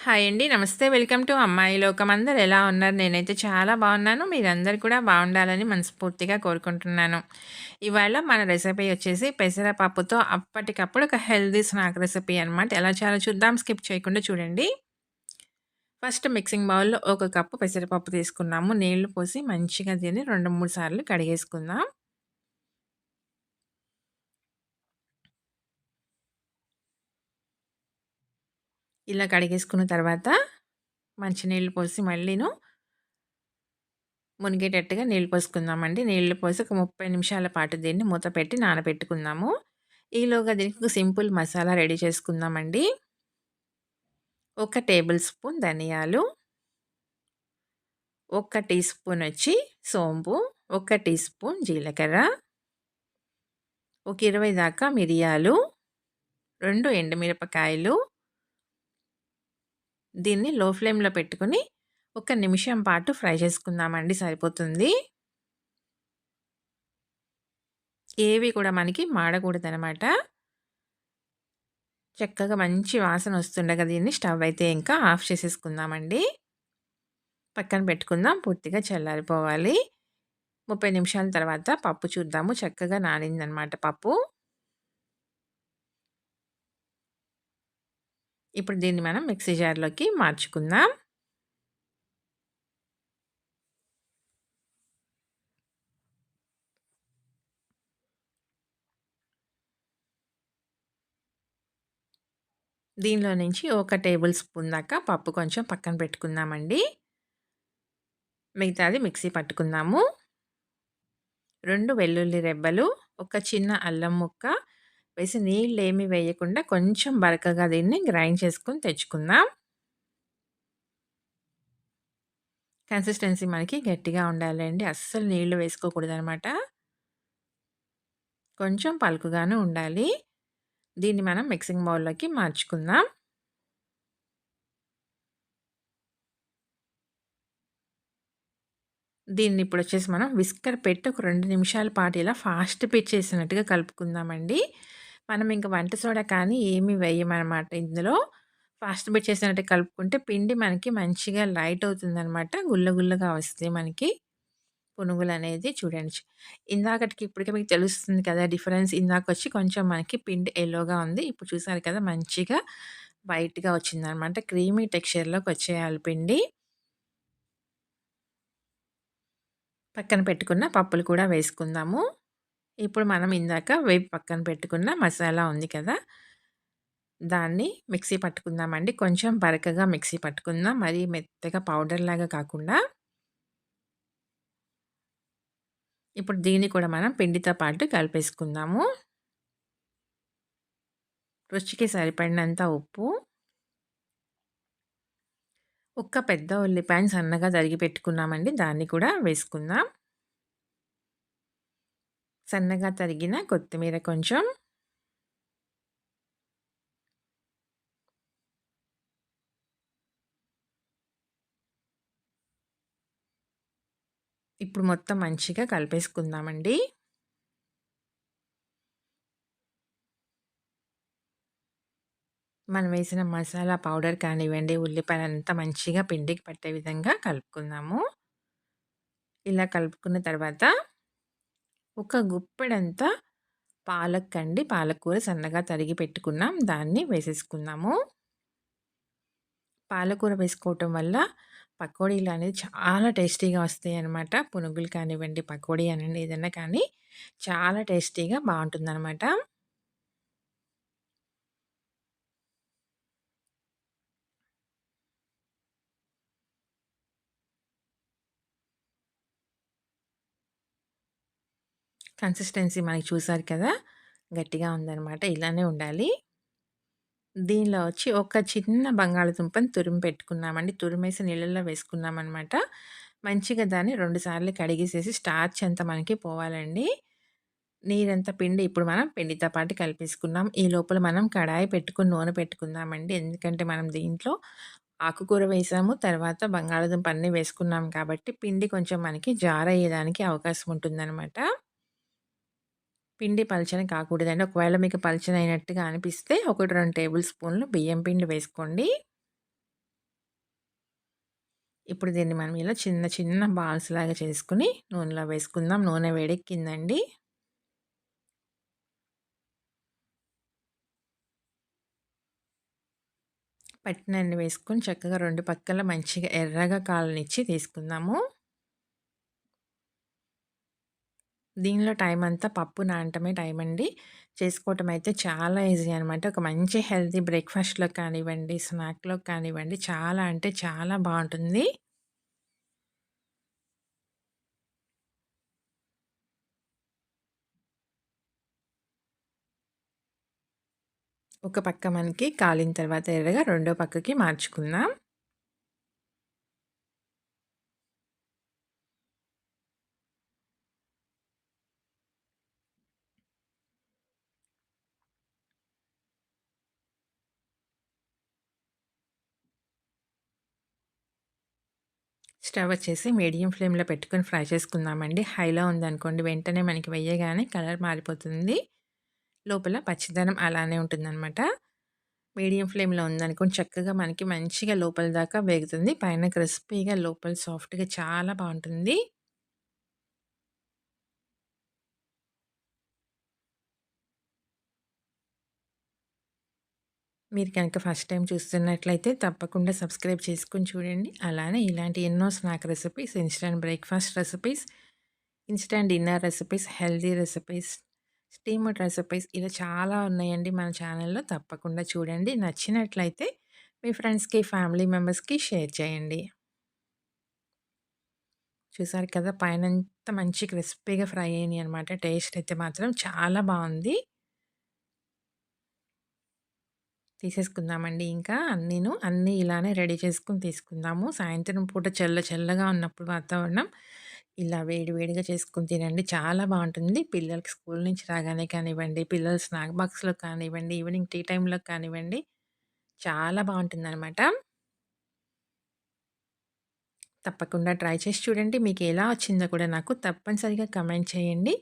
Hi అండి. నమస్తే. Welcome to అమ్మాయి లోకం. అందరు ఎలా ఉన్నారు? నేనైతే చాలా బాగున్నాను. మీరందరూ కూడా బాగుండాలని మనస్ఫూర్తిగా కోరుకుంటున్నాను. ఇవాళ మన రెసిపీ వచ్చేసి పెసరపప్పుతో అప్పటికప్పుడు ఒక హెల్దీ స్నాక్ రెసిపీ అనమాట. ఎలా చాలా చూద్దాం. స్కిప్ చేయకుండా చూడండి. ఫస్ట్ మిక్సింగ్ బౌల్‌లో ఒక కప్పు పెసరపప్పు తీసుకున్నాము. నీళ్ళు పోసి మంచిగా దీన్ని 2, 3 సార్లు కడిగేసుకుందాం. ఇలా కడిగేసుకున్న తర్వాత మంచినీళ్ళు పోసి మళ్ళీను మునిగేటట్టుగా నీళ్ళు పోసుకుందామండి. నీళ్ళు పోసి ఒక 30 నిమిషాల పాటు దీన్ని మూత పెట్టి నానబెట్టుకుందాము. ఈలోగా దీనికి సింపుల్ మసాలా రెడీ చేసుకుందామండి. ఒక టేబుల్ స్పూన్ ధనియాలు, ఒక టీ స్పూన్ వచ్చి సోంపు, ఒక టీ స్పూన్ జీలకర్ర, ఒక 20 దాకా మిరియాలు, రెండు ఎండుమిరపకాయలు దీన్ని లో ఫ్లేమ్‌లో పెట్టుకొని ఒక నిమిషం పాటు ఫ్రై చేసుకుందామండి సరిపోతుంది. ఏవి కూడా మనకి మాడకూడదనమాట. చక్కగా మంచి వాసన వస్తుండగా దీన్ని స్టవ్ అయితే ఇంకా ఆఫ్ చేసేసుకుందామండి. పక్కన పెట్టుకుందాం. పూర్తిగా చల్లారిపోవాలి. 30 నిమిషాల తర్వాత పప్పు చూద్దాము. చక్కగా నానిందనమాట పప్పు. ఇప్పుడు దీన్ని మనం మిక్సీ జార్‌లోకి మార్చుకుందాం. దీనిలో నుంచి ఒక టేబుల్ స్పూన్ దాకా పప్పు కొంచెం పక్కన పెట్టుకుందామండి. మిగతాది మిక్సీ పట్టుకుందాము. రెండు వెల్లుల్లి రెబ్బలు, ఒక చిన్న అల్లం ముక్క వేసి నీళ్ళు ఏమి వేయకుండా కొంచెం బరకగా దీన్ని గ్రైండ్ చేసుకొని తెచ్చుకుందాం. కన్సిస్టెన్సీ మనకి గట్టిగా ఉండాలండి. అస్సలు నీళ్ళు వేసుకోకూడదనమాట. కొంచెం పలుకుగాను ఉండాలి. దీన్ని మనం మిక్సింగ్ బౌల్‌లోకి మార్చుకుందాం. దీన్ని ఇప్పుడు వచ్చేసి మనం విస్కర్ పెట్టి ఒక రెండు నిమిషాల పాటు ఇలా ఫాస్ట్ పిచ్ చేసినట్టుగా కలుపుకుందామండి. మనం ఇంకా వంట సోడా కానీ ఏమి వేయమనమాట ఇందులో. ఫాస్ట్ బిట్ చేసినట్టు కలుపుకుంటే పిండి మనకి మంచిగా లైట్ అవుతుందనమాట. గుల్ల గుల్లగా వస్తుంది మనకి పునుగులనేది చూడండి. ఇందాకటికి ఇప్పటికే మీకు తెలుస్తుంది కదా డిఫరెన్స్. ఇందాక వచ్చి కొంచెం మనకి పిండి ఎల్లోగా ఉంది. ఇప్పుడు చూసారు కదా మంచిగా వైట్‌గా వచ్చిందనమాట. క్రీమీ టెక్స్చర్‌లోకి వచ్చేయాలి పిండి. పక్కన పెట్టుకున్న పప్పులు కూడా వేసుకుందాము. ఇప్పుడు మనం ఇందాక వేపు పక్కన పెట్టుకున్న మసాలా ఉంది కదా! దాన్ని మిక్సీ పట్టుకుందామండి. కొంచెం బరకగా మిక్సీ పట్టుకుందాం. మరీ మెత్తగా పౌడర్ లాగా కాకుండా. ఇప్పుడు దీన్ని కూడా మనం పిండితో పాటు కలిపేసుకుందాము. రుచికి సరిపడినంత ఉప్పు. ఒక్క పెద్ద ఉల్లిపాయని సన్నగా తరిగి పెట్టుకున్నామండి. దాన్ని కూడా వేసుకుందాం. సన్నగా తరిగిన కొత్తిమీర కొంచెం. ఇప్పుడు మొత్తం మంచిగా కలిపేసుకుందామండి. మనం వేసిన మసాలా పౌడర్ కానివ్వండి, ఉల్లిపాయలు అంతా మంచిగా పిండికి పట్టే విధంగా కలుపుకుందాము. ఇలా కలుపుకున్న తర్వాత ఒక గుప్పెడంతా పాలకండి. పాలకూర సన్నగా తరిగి పెట్టుకున్నాం. దాన్ని వేసేసుకున్నాము పాలకూర వేసుకోవటం వల్ల పకోడీలు అనేది చాలా టేస్టీగా వస్తాయి అన్నమాట పునుగులు కానివ్వండి, పకోడీ అనండి ఏదైనా కానీ చాలా టేస్టీగా బావుంటుందనమాట. కన్సిస్టెన్సీ మనకి చూసారు కదా! గట్టిగా ఉందనమాట. ఇలానే ఉండాలి. దీనిలో వచ్చి ఒక చిన్న బంగాళదుంపని తురిమి పెట్టుకున్నామండి. తురిమేసి నీళ్ళల్లో వేసుకున్నామనమాట. మంచిగా దాన్ని 2 సార్లు కడిగేసేసి స్టార్చ్ అంతా మనకి పోవాలండి. నీరంతా పిండి ఇప్పుడు మనం పిండితో పాటు కలిపేసుకున్నాం. ఈ లోపల మనం కడాయి పెట్టుకుని నూనె పెట్టుకుందామండి. ఎందుకంటే మనం దీంట్లో ఆకుకూర వేసాము. తర్వాత బంగాళదుంప అన్నీ వేసుకున్నాం కాబట్టి పిండి కొంచెం మనకి జారయ్యేదానికి అవకాశం ఉంటుందనమాట. పిండి పలచన కాకూడదండి. ఒకవేళ మీకు పలచనైనట్టుగా అనిపిస్తే 1, 2 టేబుల్ స్పూన్లు బియ్యం పిండి వేసుకోండి. ఇప్పుడు దీన్ని మనం ఇలా చిన్న చిన్న బాల్స్ లాగా చేసుకుని నూనెలో వేసుకుందాం. నూనె వేడెక్కిందండి. పట్టినన్ని వేసుకొని చక్కగా రెండు పక్కల మంచిగా ఎర్రగా కాలనిచ్చి తీసుకుందాము. దీనిలో టైం అంతా పప్పు నానటమే టైం అండి. చేసుకోవటం అయితే చాలా ఈజీ అనమాట. ఒక మంచి హెల్తీ బ్రేక్ఫాస్ట్లో కానివ్వండి, స్నాక్లో కానివ్వండి చాలా అంటే చాలా బాగుంటుంది ఒక పక్క మనకి కాలిన తర్వాత ఎర్రగా రెండో పక్కకి మార్చుకుందాం. స్టవ్ వచ్చేసి మీడియం ఫ్లేమ్‌లో పెట్టుకొని ఫ్రై చేసుకుందామండి. హైలో ఉందనుకోండి వెంటనే మనకి వేయగానే కలర్ మారిపోతుంది. లోపల పచ్చిదనం అలానే ఉంటుందనమాట. మీడియం ఫ్లేమ్‌లో ఉందనుకోండి చక్కగా మనకి మంచిగా లోపల దాకా వేగుతుంది. పైన క్రిస్పీగా లోపల సాఫ్ట్‌గా చాలా బాగుంటుంది మీరు కనుక ఫస్ట్ టైం చూస్తున్నట్లయితే తప్పకుండా సబ్స్క్రైబ్ చేసుకొని చూడండి. అలానే ఇలాంటి ఎన్నో snack recipes, instant breakfast recipes, instant dinner recipes, healthy recipes, steamed recipes ఇలా చాలా ఉన్నాయండి మన ఛానల్‌లో. తప్పకుండా చూడండి. నచ్చినట్లయితే మీ ఫ్రెండ్స్‌కి, ఫ్యామిలీ మెంబర్స్‌కి షేర్ చేయండి. చూసారు కదా! పైనంత మంచి క్రిస్పీగా ఫ్రై అయినాయి అనమాట. టేస్ట్ అయితే మాత్రం చాలా బాగుంది తీసేసుకుందామండి ఇంకా అన్నీను. అన్నీ ఇలానే రెడీ చేసుకొని తీసుకుందాము. సాయంత్రం పూట చల్ల చల్లగా ఉన్నప్పుడు వాతావరణం ఇలా వేడి వేడిగా తినండి. చాలా బాగుంటుంది పిల్లలకి స్కూల్ నుంచి రాగానే కానివ్వండి, పిల్లల స్నాక్ బాక్స్‌లో కానివ్వండి, ఈవినింగ్ టీ టైంలో కానివ్వండి, చాలా బావుంటుందనమాట. తప్పకుండా ట్రై చేసి చూడండి. మీకు ఎలా వచ్చిందో కూడా నాకు తప్పనిసరిగా కమెంట్ చేయండి.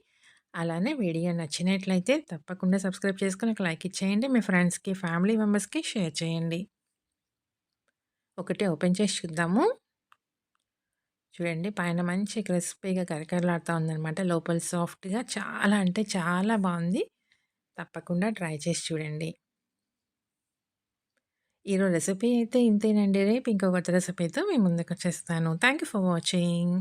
అలానే వీడియో నచ్చినట్లయితే తప్పకుండా సబ్స్క్రైబ్ చేసుకొని ఒక లైక్ ఇచ్చేయండి. మీ ఫ్రెండ్స్‌కి, ఫ్యామిలీ మెంబర్స్‌కి షేర్ చేయండి. ఒకటి ఓపెన్ చేసి చూద్దాము. చూడండి పైన మంచి క్రిస్పీగా కరకరలాడుతూ ఉందనమాట. లోపల సాఫ్ట్‌గా చాలా అంటే చాలా బాగుంది తప్పకుండా ట్రై చేసి చూడండి. ఈరోజు రెసిపీ అయితే ఇంతేనండి. రేపు ఇంకో కొత్త రెసిపీతో మీ ముందుకొచ్చేస్తాను. Thank you for watching.